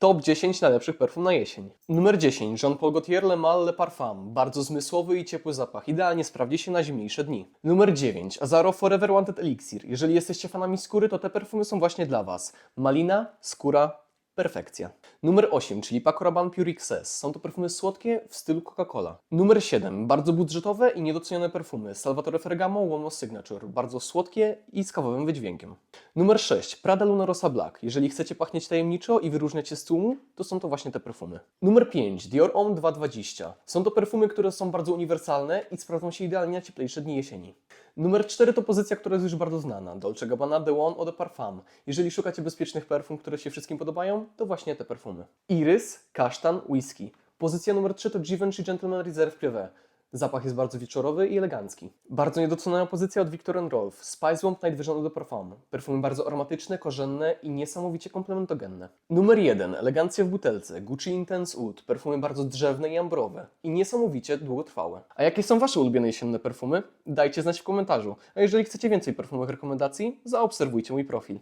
Top 10 najlepszych perfum na jesień. Numer 10. Jean-Paul Gaultier Le Mal Le Parfum. Bardzo zmysłowy i ciepły zapach. Idealnie sprawdzi się na zimniejsze dni. Numer 9. Azaro Forever Wanted Elixir. Jeżeli jesteście fanami skóry, to te perfumy są właśnie dla Was. Malina, skóra, Perfekcja. Numer 8, czyli Paco Rabanne Pure XS. Są to perfumy słodkie w stylu Coca-Cola. Numer 7, bardzo budżetowe i niedocenione perfumy. Salvatore Ferragamo More Signature. Bardzo słodkie i z kawowym wydźwiękiem. Numer 6, Prada Luna Rossa Black. Jeżeli chcecie pachnieć tajemniczo i wyróżniać się z tłumu, to są to właśnie te perfumy. Numer 5, Dior Homme 220. Są to perfumy, które są bardzo uniwersalne i sprawdzą się idealnie na cieplejsze dni jesieni. Numer 4 to pozycja, która jest już bardzo znana. Dolce Gabbana The One Eau de Parfum. Jeżeli szukacie bezpiecznych perfum, które się wszystkim podobają, to właśnie te perfumy. Irys, kasztan, whisky. Pozycja numer 3 to Givenchy Gentleman Reserve Privé. Zapach jest bardzo wieczorowy i elegancki. Bardzo niedoceniona pozycja od Victor Rolf. Spice Bomb Night de Parfum. Perfumy bardzo aromatyczne, korzenne i niesamowicie komplementogenne. Numer 1. Elegancja w butelce. Gucci Intense Oud. Perfumy bardzo drzewne i ambrowe. I niesamowicie długotrwałe. A jakie są Wasze ulubione jesienne perfumy? Dajcie znać w komentarzu. A jeżeli chcecie więcej perfumowych rekomendacji, zaobserwujcie mój profil.